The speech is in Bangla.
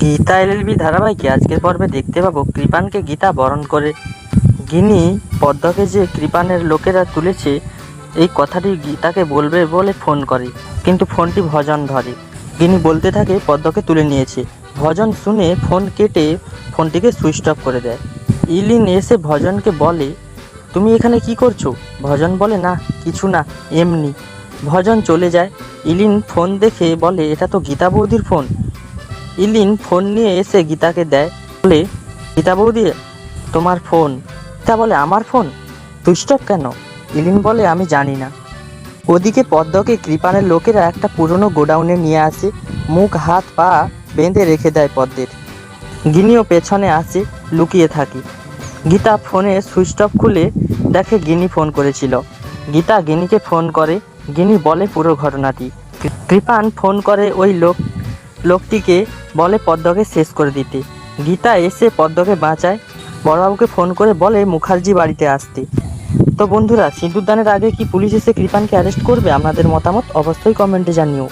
গীতা এলএলবি ধারাবাহিকে আজকের পর্বে দেখতে পাবো কৃপানকে গীতা বরণ করে। গিনি পদ্মকে যে কৃপানের লোকেরা তুলেছে, এই কথাটি গীতাকে বলবে বলে ফোন করে, কিন্তু ফোনটি ভজন ধরে। গিনি বলতে থাকে, পদ্মকে তুলে নিয়েছে। ভজন শুনে ফোন কেটে ফোনটিকে সুইচ অফ করে দেয়। ইলিন এসে ভজনকে বলে, তুমি এখানে কি করছ? ভজন বলে, না, কিছু না, এমনি। ভজন চলে যায়। ইলিন ফোন দেখে বলে, এটা তো গীতা বৌদির ফোন। ইলিন ফোন নিয়ে এসে গীতাকে দেয়। বলে, গীতা বৌদি, তোমার ফোন। গীতা বলে, আমার ফোন? অফ কেন? ইলিন বলে, আমি জানি না। ওদিকে পদ্মকে কৃপানের লোকেরা একটা পুরনো গোডাউনে নিয়ে আসে, মুখ, হাত, পা বেঁধে রেখে দেয় পদ্মের। গিনিও পেছনে আসে, লুকিয়ে থাকে। গীতা ফোনে সুইচ অফ খুলে দেখে গিনি ফোন করেছিল। গীতা গিনিকে ফোন করে। গিনি বলে পুরো ঘটনাটি। কৃপান ফোন করে ওই লোক লোকটিকে বলে পদ্মকে শেষ করে দিতে। গীতা এসে পদ্মকে বাঁচায়। বড়বাবুকে ফোন করে বলে, মুখার্জি বাড়িতে আসতে। তো বন্ধুরা, সিঁদুরদানের আগে কি পুলিশ এসে কৃপানকে অ্যারেস্ট করবে? আমাদের মতামত অবশ্যই কমেন্টে জানিও।